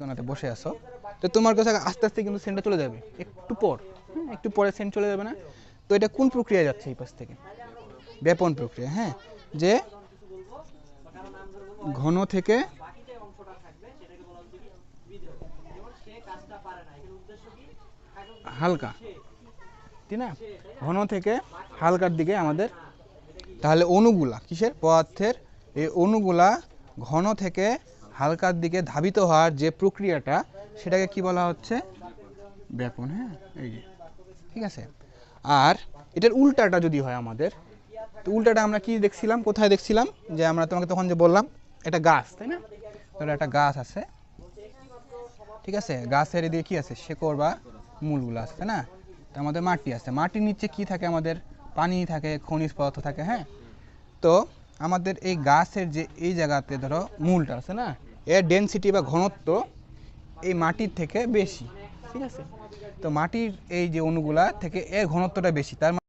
ঠিকানাতে বসে আসো তো তোমার কাছে আস্তে আস্তে কিন্তু সেন্টটা চলে যাবে। একটু পর একটু পরে সেন্ট চলে যাবে না? তো এটা কোন প্রক্রিয়া যাচ্ছে এই পাশ থেকে? ব্যাপন প্রক্রিয়া হ্যাঁ? যে ঘন থেকে হালকা, ঠিক না? ঘন থেকে হালকার দিকে আমাদের, তাহলে অণুগুলা, কিসের পদার্থের? এই অণুগুলা ঘন থেকে হালকার দিকে ধাবিত হওয়ার যে প্রক্রিয়াটা, সেটাকে কি বলা হচ্ছে? ব্যাপন হ্যাঁ? এই যে, ঠিক আছে? আর এটার উল্টাটা যদি হয় আমাদের, তো উল্টাটা আমরা কি দেখছিলাম? কোথায় দেখছিলাম? যে আমরা তোমাকে তখন যে বললাম, এটা গাছ, তাই না? ধরো একটা গাছ আছে। ঠিক আছে? গাছের এদিকে কি আছে? শেকড় বা মূলগুলো আছে, তাই না? তো আমাদের মাটি আছে। মাটির নিচে কি থাকে আমাদের? পানি থাকে, খনিজ পদার্থ থাকে হ্যাঁ? তো আমাদের এই গাছের যে এই জায়গাতে ধরো মূলটা আছে, না? এর ডেনসিটি বা ঘনত্ব এই মাটির থেকে বেশি, ঠিক আছে? তো মাটির এই যে অণুগুলা থেকে এর ঘনত্বটা বেশি, তার